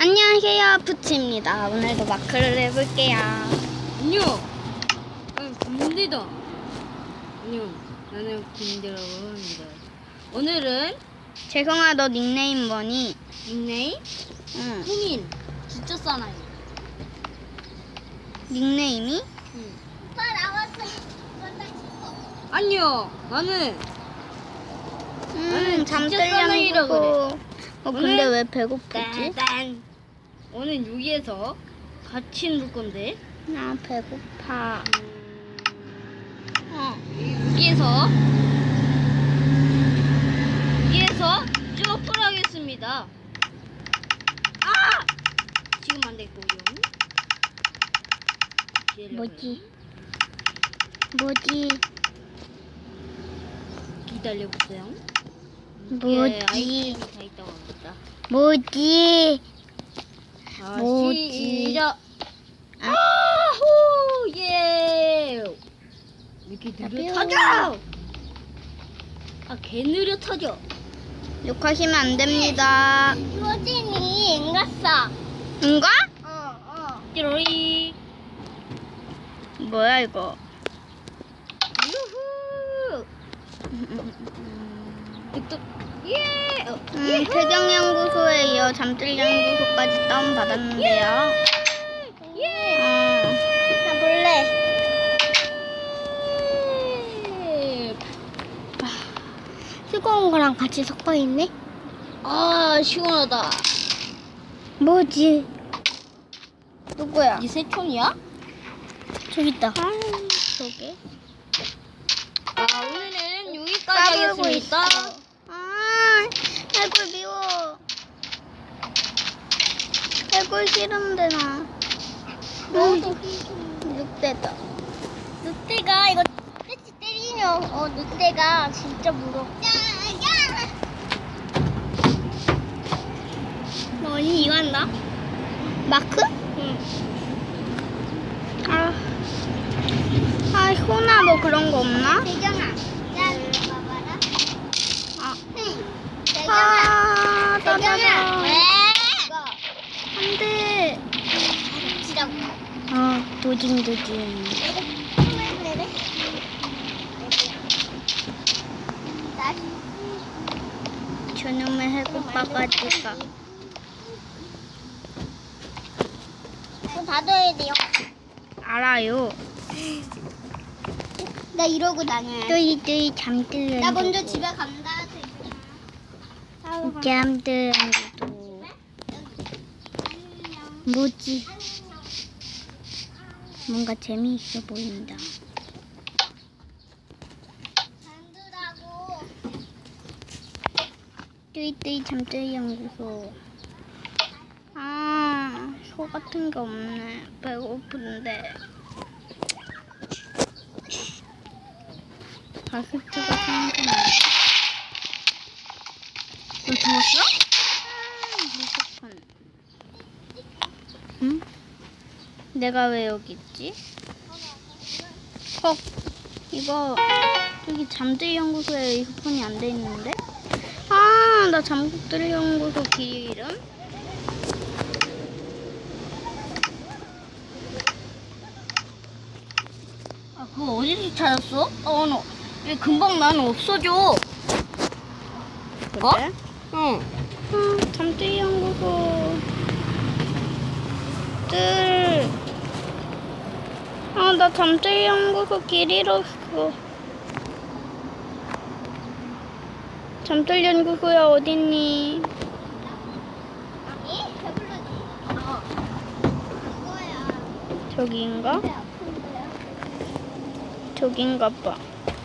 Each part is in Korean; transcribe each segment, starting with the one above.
안녕하세요, 푸치입니다. 오늘도 마크를 해볼게요. 안녕. 나는 군대다. 안녕. 나는 군대라고 합니다. 오늘은 재성아, 너 닉네임 뭐니? 닉네임 응. 흥인. 진짜 싸나요. 닉네임이? 응. 오빠 나왔어. 안녕. 나는 음, 나는 잠 진짜 사나이라고 들려고. 어, 근데 오늘- 왜 배고프지? 딴. 오늘 여기에서 같이 놀 건데. 나 배고파. 어. 여기에서 여기에서 점프를 하겠습니다. 아! 지금 안 됐고요. 뭐지? 뭐지? 기다려보세요. 뭐지? 예, 아이템이 다 합니다. 뭐지? 아, 뭐지? 시작. 아. 아호 예. 이렇게 느려 나비요. 터져. 아, 개 느려 터져. 욕하시면 안 됩니다. 효진이 안 갔어. 응가? 어, 어. 띠로리. 뭐야, 이거? 유후. 뚝뚝. 예. 어, 음, 태경연구소에 이어 잠들연구소까지 다운받았는데요. 예. 어, 나 볼래. 예. 뜨거운 거랑 같이 섞어 있네. 아, 시원하다. 뭐지? 누구야? 이 새총이야? 저기 있다. 아, 저게? 아, 오늘은 있어. 아, 해골 미워. 해골 싫은데 나. 너도 늑대다. 늑대가 이거 패치 때리면 어 늑대가 진짜 무서워. 너 언니 이거 한다? 마크? 응. 아, 아, 효나 뭐 그런 거 없나? 대경아, 야 이거 봐봐라. 아, 대경아, 아, 대경아. 왜? 이거 안 돼. 지라고. 아, 도진. 저놈의 해골 바가지가. 문 닫아야 돼요. 알아요. 나 이러고 다녀야 돼. 뚜이 뚜이 잠들는 나 먼저. 집에 간다. 것도 뭐지? 뭔가 재미있어 보인다. 뚜이뚜이 잠들 연구소. 아, 소 같은 게 없네. 배고픈데. 가스트가 생각나. 무섭군. 응? 내가 왜 여기 있지? 헉, 이거 여기 잠들 연구소에 이어폰이 안 돼 있는데? 아, 나 잠들 연구소 길 이름? 아, 그거 어디서 찾았어? 어, 너. 왜 금방 나는 없어져? 그래? 응. 아, 잠들 연구소. 들. 아, 나 잠들 연구소 길 잃었어. 잠들 연구소야 어딨니? 이? 배불러지. 어. 저기인가? 봐.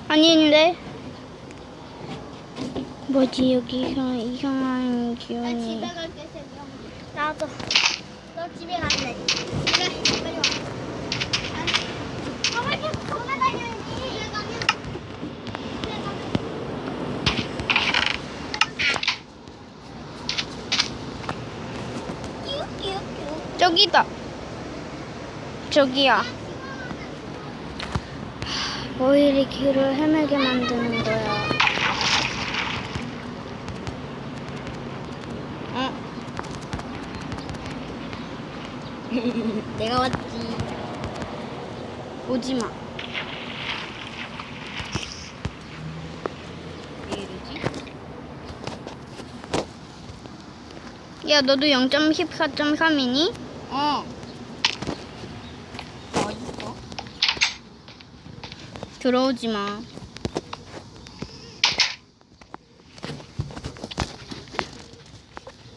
아닌데? 뭐지 여기 이상, 이상한 나 기운이. 집에 갈게 세경. 나도. 너 집에 갈래. 그래. 빨리 와. 아, 빨리 돌아다녀야지. 집에 가면. 집에 가면. 끼우 끼우 끼우. 저기다. 저기야. 뭐 이리 길을 헤매게 만드는 거야. 어? 내가 왔지. 오지 마. 왜 이러지? 야, 너도 0.14.3이니? 어. 어딨어? 들어오지 마.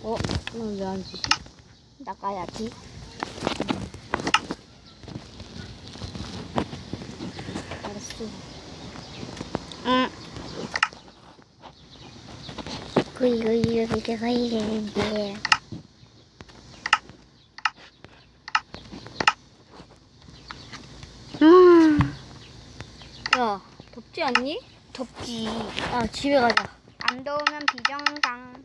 어? 그럼 왜안 지지? 나가야지. 알았어. 응. 그리고 이렇게 걸리는데. 음, 야, 덥지 않니? 덥지. 아, 집에 가자. 안 더우면 비정상.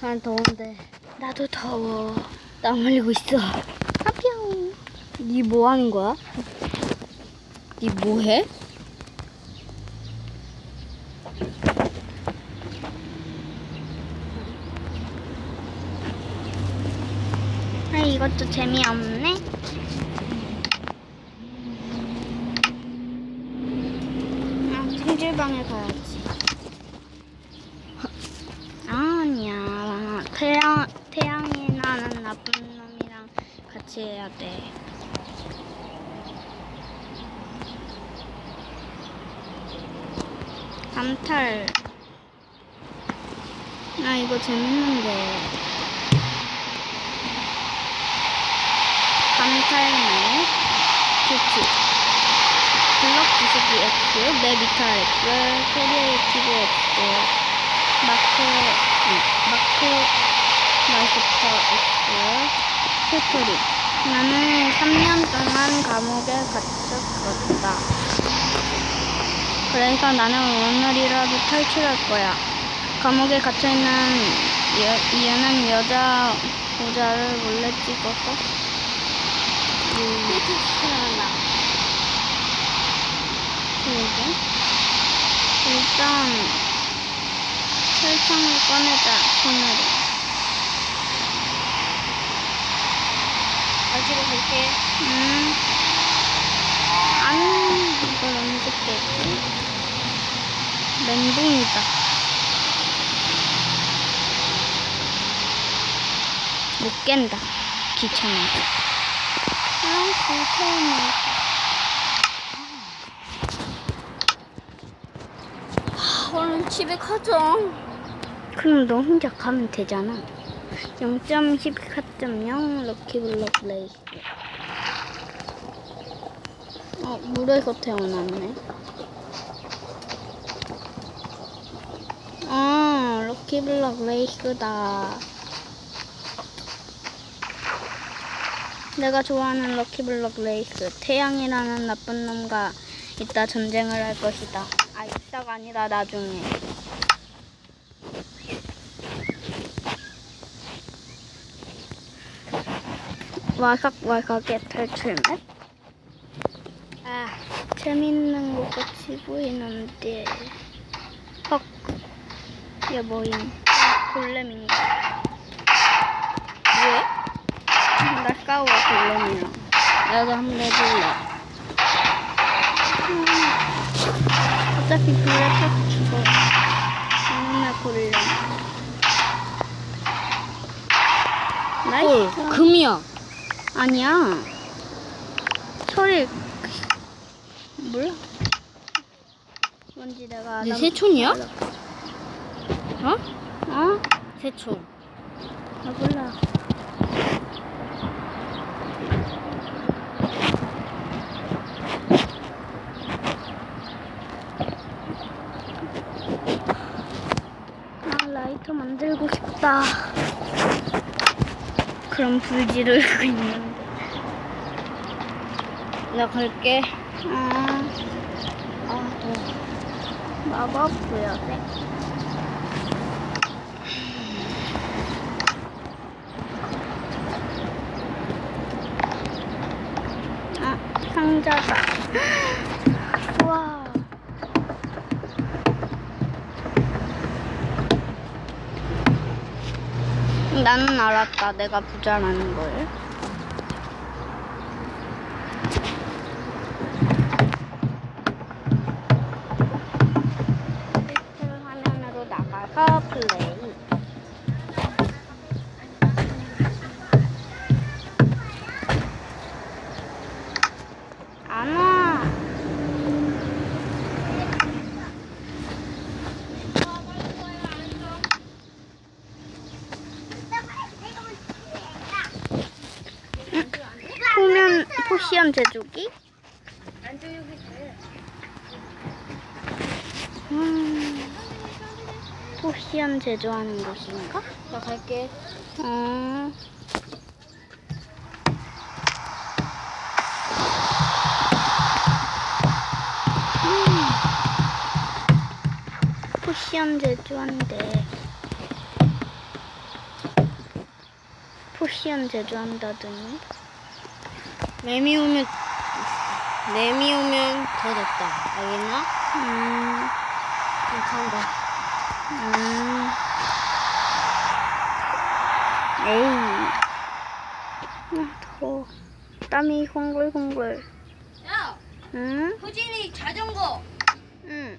난 더운데. 나도 더워. 땀 흘리고 있어. 하평. 니뭐 하는 거야? 니 뭐 해? 아, 이것도 재미없네. 아, 찜질방에 가야지. 같이 해야 돼. 감탈. 나 이거 재밌는데. 감탈모. 규칙. 블럭 부수기 X, 내 미탈 X, 크리에이티브 X, 마크, 음, 마크 마스터 X, 튜토리. 나는 3년 동안 감옥에 갇혔었다. 그래서 나는 오늘이라도 탈출할 거야. 감옥에 갇혀있는 여, 이유는 여자 모자를 몰래 찍어서 삐끗 생각나. 그러게. 일단 철창을 꺼내자 손으로. 가지고 갈게. 음. 아니 이걸 언제 깨지? 멘붕이다. 못 깬다. 귀찮아. 아, 불태우네. 얼른 집에 가자. 그럼 너 혼자 가면 되잖아. 0.14.0 럭키블럭 레이스. 어, 물에 서 태어났네. 어, 럭키블럭 레이스다. 내가 좋아하는 럭키블럭 레이스. 태양이라는 나쁜 놈과 이따 전쟁을 할 것이다. 아, 이따가 아니라 나중에. 와삭와삭의 탈출 맵? 아, 재밌는 것 같이 보이는데. 헉, 얘 뭐임? 아, 골렘인가? 왜? 나 싸워, 골렘이랑. 나도 한번 해볼래. 음, 어차피 불에 타서 죽어. 맨날 골렘. 나이스. 헐, 금이야. 아니야. 소리 몰라. 뭔지 내가 내 남- 새촌이야? 어? 어? 새촌. 나 몰라. 아 라이터 만들고 싶다. 그럼 불 지르고 있는데. 나 갈게. 아, 아, 더워. 마법 부여대. 아, 상자다. 우와. 나는 알았다. 내가 부자라는 걸. 시언 제조기? 음, 포시언 제조하는 곳인가? 나 갈게. 어. 음. 포시언 제조한대. 포시언 제조한다더니. 매미 오면 매미 오면 더 덥다. 알겠나? 음, 괜찮다. 음. 에이. 아, 더워. 땀이 홍글홍글. 야, 응? 호진이 자전거 응.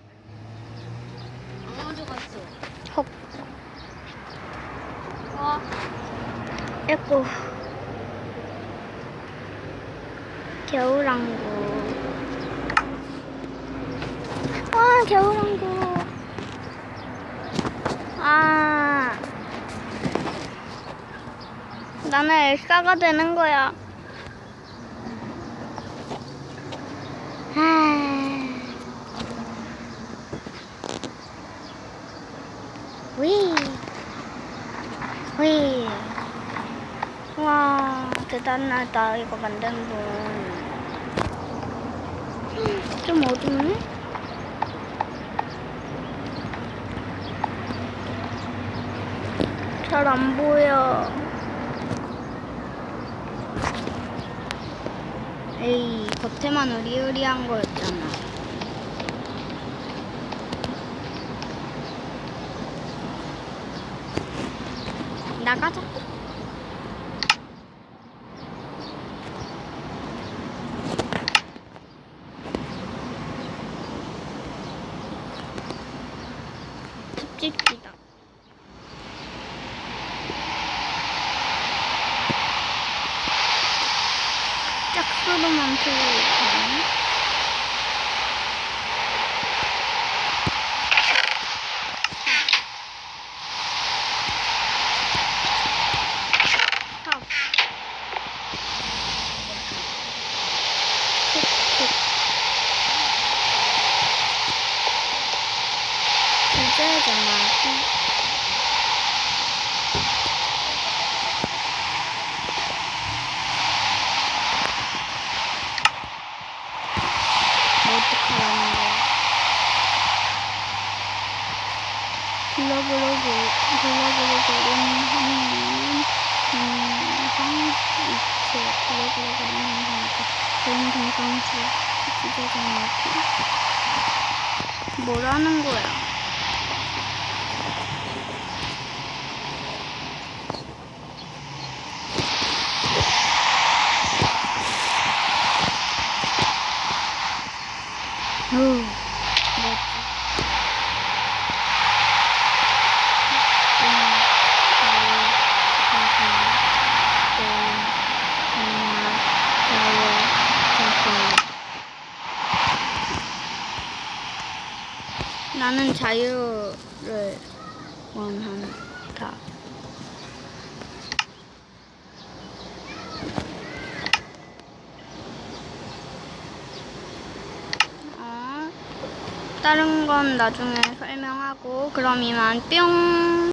안 가져갔어. 헉. 와, 에고. 겨울왕국. 와, 겨울왕국. 아. 나는 엘사가 되는 거야. 아. 위. 위. 와 대단하다 이거 만든 분. 좀 어둡네? 잘 안 보여. 에이 겉에만 으리으리한 거였잖아. 나가자. 집집기다. 짝수로만 풀고 있네. 탑. 틱틱. 주제정하기. 뭐 어떡하라는 거야. 블러블러블, 블러블러블은 하는 동상 이체, 블러블러블은 하니까 좋은 동상수, 주제정하기. 뭐라는 거야? 어, 뭐지? 나는 자유를 원한다. 어, 다른 건 나중에 설명하고 그럼 이만 뿅.